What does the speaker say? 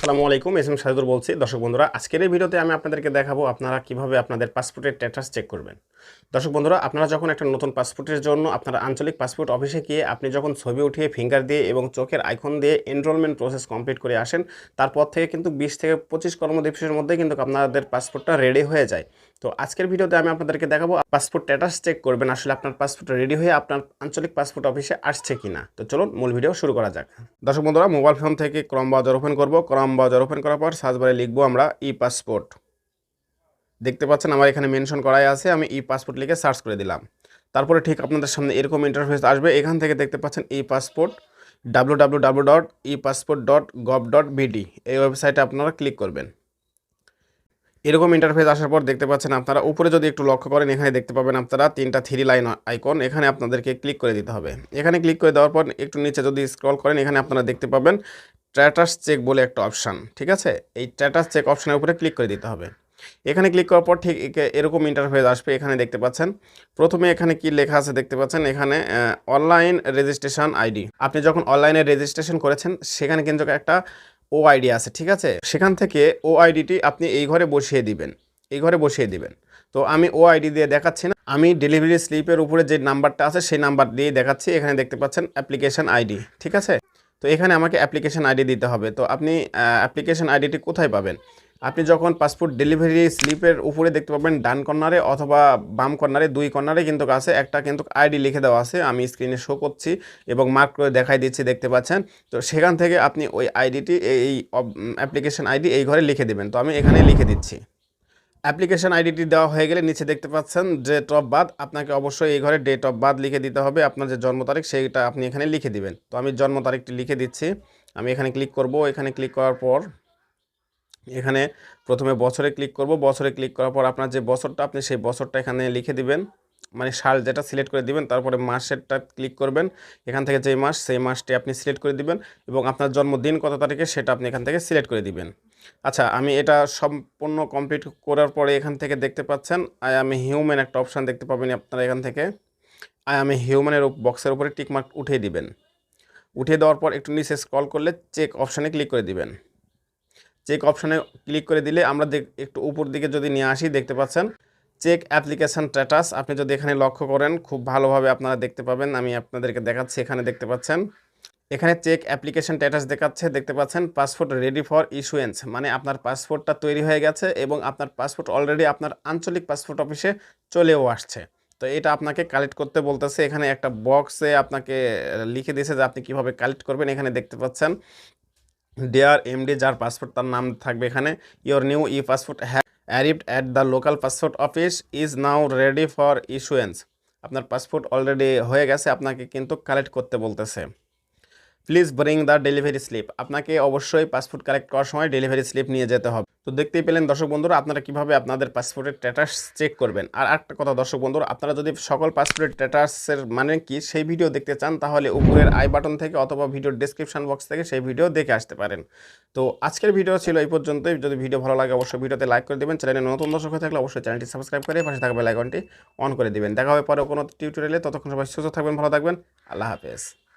আসসালামু আলাইকুম, S M সাজুর বলছি। দর্শক বন্ধুরা, আজকের এই ভিডিওতে আমি আপনাদেরকে দেখাবো আপনারা কীভাবে আপনাদের পাসপোর্টের স্ট্যাটাস চেক করবেন। দর্শক বন্ধুরা, আপনারা যখন একটা নতুন পাসপোর্টের জন্য আপনারা আঞ্চলিক পাসপোর্ট অফিসে গিয়ে আপনি যখন ছবি উঠিয়ে ফিঙ্গার দিয়ে এবং চোখের আইকন দিয়ে এনরোলমেন্ট প্রসেস কমপ্লিট করে আসেন, তারপর থেকে কিন্তু বিশ থেকে পঁচিশ কর্মদিবসের মধ্যে কিন্তু আপনাদের পাসপোর্টটা রেডি হয়ে যায়। তো আজকের ভিডিওতে আমি আপনাদেরকে দেখাবো পাসপোর্ট স্ট্যাটাস চেক করবেন, আসলে আপনার পাসপোর্ট রেডি হয়ে আপনার আঞ্চলিক পাসপোর্ট অফিসে আসছে কিনা। তো চলুন মূল ভিডিও শুরু করা যাক। দর্শক বন্ধুরা মোবাইল ফোন থেকে ক্রম ব্রাউজার ওপেন করব। ক্রম ব্রাউজার ওপেন করার পর সার্চ বারে লিখব আমরা ই পাসপোর্ট দেখতে পাচ্ছেন আমার এখানে মেনশন করাই আছে, আমি ই পাসপোর্ট লিখে সার্চ করে দিলাম। তারপরে ঠিক আপনাদের সামনে এরকম ইন্টারফেস আসবে, এখান থেকে দেখতে পাচ্ছেন e passport W W W dot e passport dot gov dot BD এই ওয়েবসাইটে আপনারা ক্লিক করবেন। এরকম ইন্টারফেস আসার পর দেখতে পাচ্ছেন আপনারা উপরে যদি একটু লক্ষ্য করেন, এখানে দেখতে পাবেন আপনারা তিনটা থ্রি লাইন আইকন এখানে আপনাদেরকে ক্লিক করে দিতে হবে। এখানে ক্লিক করে দেওয়ার পর একটু নিচে যদি স্ক্রল করেন, এখানে আপনারা দেখতে পাবেন স্ট্যাটাস চেক বলে একটা অপশান ঠিক আছে? এই স্ট্যাটাস চেক অপশানের উপরে ক্লিক করে দিতে হবে। এখানে ক্লিক করার পর ঠিক এরকম ইন্টারফেস আসবে। এখানে দেখতে পাচ্ছেন, প্রথমে এখানে কি লেখা আছে দেখতে পাচ্ছেন? এখানে অনলাইন রেজিস্ট্রেশন আইডি আপনি যখন অনলাইনে রেজিস্ট্রেশন করেছেন, সেখানে কিন্তু একটা ও আইডি আছে, ঠিক আছে? সেখান থেকে ও আইডিটি আপনি এই ঘরে বসিয়ে দিবেন। এই ঘরে বসিয়ে দিবেন। তো আমি ও আইডি দিয়ে দেখাচ্ছি না। আমি ডেলিভারি স্লিপের উপরে যে নাম্বারটা আছে, সেই নাম্বার দিয়ে দেখাচ্ছি। এখানে দেখতে পাচ্ছেন অ্যাপ্লিকেশান আইডি ঠিক আছে? তো এখানে আমাকে অ্যাপ্লিকেশান আইডি দিতে হবে। তো আপনি অ্যাপ্লিকেশান আইডিটি কোথায় পাবেন? আপনি যখন পাসপোর্ট ডেলিভারি স্লিপের উপরে দেখতে পাবেন ডান কর্নারে অথবা বাম কর্নারে, দুই কর্নারে কিন্তু আছে। একটা কিন্তু আইডি লিখে দেওয়া আছে। আমি স্ক্রিনে শো করছি এবং মার্ক করে দেখাই দিচ্ছি, দেখতে পাচ্ছেন? তো সেখান থেকে আপনি ওই আইডিটি এই অ্যাপ্লিকেশন আইডি এই ঘরে লিখে দেবেন। তো আমি এখানে লিখে দিচ্ছি। অ্যাপ্লিকেশন আইডিটি দেওয়া হয়ে গেলে নিচে দেখতে পাচ্ছেন ডেট অফ বার্থ আপনাকে অবশ্যই এই ঘরে ডেট অফ বার্থ লিখে দিতে হবে। আপনার যে জন্ম তারিখ সেইটা আপনি এখানে লিখে দিবেন। তো আমি জন্ম তারিখটি লিখে দিচ্ছি। আমি এখানে ক্লিক করব। এখানে ক্লিক করার পর এখানে প্রথমে বছরে ক্লিক করব। বছরে ক্লিক করার পর আপনার যে বছরটা, আপনি সেই বছরটা এখানে লিখে দিবেন। মানে সাল যেটা সিলেক্ট করে দিবেন, তারপরে মাসেরটা ক্লিক করবেন। এখান থেকে যেই মাস, সেই মাসটি আপনি সিলেক্ট করে দিবেন এবং আপনার জন্মদিন কত তারিখে সেটা আপনি এখান থেকে সিলেক্ট করে দিবেন। আচ্ছা আমি এটা সম্পূর্ণ কমপ্লিট করার পরে এখান থেকে দেখতে পাচ্ছেন আই আমি হিউম্যান একটা অপশান দেখতে পাবেন আপনারা এখান থেকে। আই আমি হিউম্যানের বক্সের উপরে টিকমার্ক উঠিয়ে দিবেন। উঠিয়ে দেওয়ার পর একটু নিচে স্ক্রল করলে চেক অপশানে ক্লিক করে দিবেন। চেক অপশানে ক্লিক করে দিলে আমরা একটু উপর দিকে যদি নিয়ে আসি, দেখতে পাচ্ছেন? চেক অ্যাপ্লিকেশন স্ট্যাটাস আপনি যদি এখানে লক্ষ্য করেন, খুব ভালোভাবে আপনারা দেখতে পাবেন। আমি আপনাদেরকে দেখাচ্ছি, এখানে দেখতে পাচ্ছেন? এখানে চেক অ্যাপ্লিকেশন স্ট্যাটাস দেখাচ্ছে, দেখতে পাচ্ছেন? পাসপোর্ট রেডি ফর ইস্যুয়েন্স মানে আপনার পাসপোর্টটা তৈরি হয়ে গেছে এবং আপনার পাসপোর্ট অলরেডি আপনার আঞ্চলিক পাসপোর্ট অফিসে চলেও আসছে। তো এটা আপনাকে কালেক্ট করতে বলতেছে। এখানে একটা বক্সে আপনাকে লিখে দিয়েছে যে আপনি কীভাবে কালেক্ট করবেন। এখানে দেখতে পাচ্ছেন? ডিয়ার এমডি যার পাসপোর্ট তার নাম থাকবে এখানে। Your new e passport have arrived at the local passport office is now ready for issuance আপনার পাসপোর্ট অলরেডি হয়ে গেছে, আপনাকে কিন্তু কালেক্ট করতে বলতেছে। Please bring the delivery slip. আপনাকে অবশ্যই পাসপোর্ট কালেক্ট করার সময় ডেলিভারি স্লিপ নিয়ে যেতে হবে। তো দেখতেই পেলেন দর্শক বন্ধুরা, আপনারা কীভাবে আপনাদের পাসপোর্টের স্ট্যাটাস চেক করবেন। আর একটা কথা দর্শক বন্ধুরা, আপনারা যদি সকল পাসপোর্টের স্ট্যাটাসের মানে কি সেই ভিডিও দেখতে চান, তাহলে উপরের আই বাটন থেকে অথবা ভিডিওর ডেসক্রিপশন বক্স থেকে সেই ভিডিও দেখে আসতে পারেন। তো আজকের ভিডিও ছিল এই পর্যন্তই। যদি ভিডিও ভালো লাগে, অবশ্যই ভিডিওতে লাইক করে দেবেন। চ্যানেলে নতুন দর্শক হয়ে থাকলে অবশ্যই চ্যানেলটি সাবস্ক্রাইব করে পাশে থাকা বেল আইকনটি অন করে দিবেন। দেখা হবে পরে কোনো টিউটোরিয়ালে ততক্ষণ সবাই সুস্থ থাকবেন, ভালো থাকবেন। আল্লাহ হাফেজ।